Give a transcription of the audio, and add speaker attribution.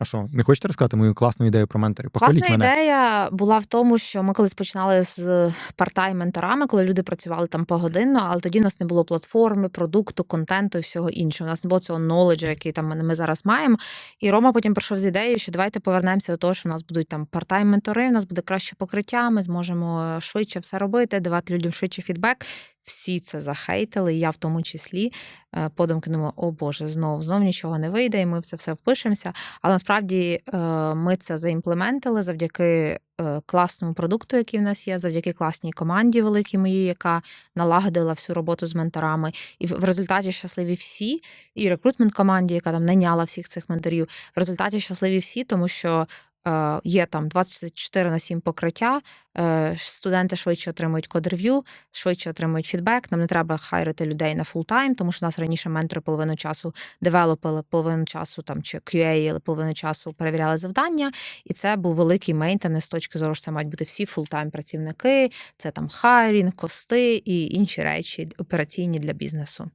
Speaker 1: А що, не хочете розказати мою класну ідею про менторів? Похваліть
Speaker 2: Класна
Speaker 1: мене.
Speaker 2: ідея була в тому, що ми колись починали з партай менторами, коли люди працювали там погодинно, але тоді у нас не було платформи, продукту, контенту і всього іншого. У нас не було цього knowledge, який там ми зараз маємо. І Рома потім прийшов з ідеєю, що давайте повернемося до того, що в нас будуть там партай ментори, у нас буде краще покриття, ми зможемо швидше все робити, давати людям швидше фідбек. Всі це захейтили, і я в тому числі. Е, Подумки думала, о Боже, знов, знов нічого не вийде, і ми в це все впишемося. Але насправді е, ми це заімплементили завдяки е, класному продукту, який в нас є, завдяки класній команді великій моїй, яка налагодила всю роботу з менторами. І в результаті щасливі всі, і рекрутмент команді, яка там наняла всіх цих менторів. В результаті щасливі всі, тому що. Е, Є там 24 на 7 покриття, е, студенти швидше отримують код-рев'ю, швидше отримують фідбек. Нам не треба хайрити людей на фултайм, тому що у нас раніше ментори половину часу девелопили, половину часу там чи QA, половину часу перевіряли завдання. І це був великий мейнтенес з точки зору, що це мають бути всі фултайм працівники, це там хайрінг, кости і інші речі операційні для бізнесу.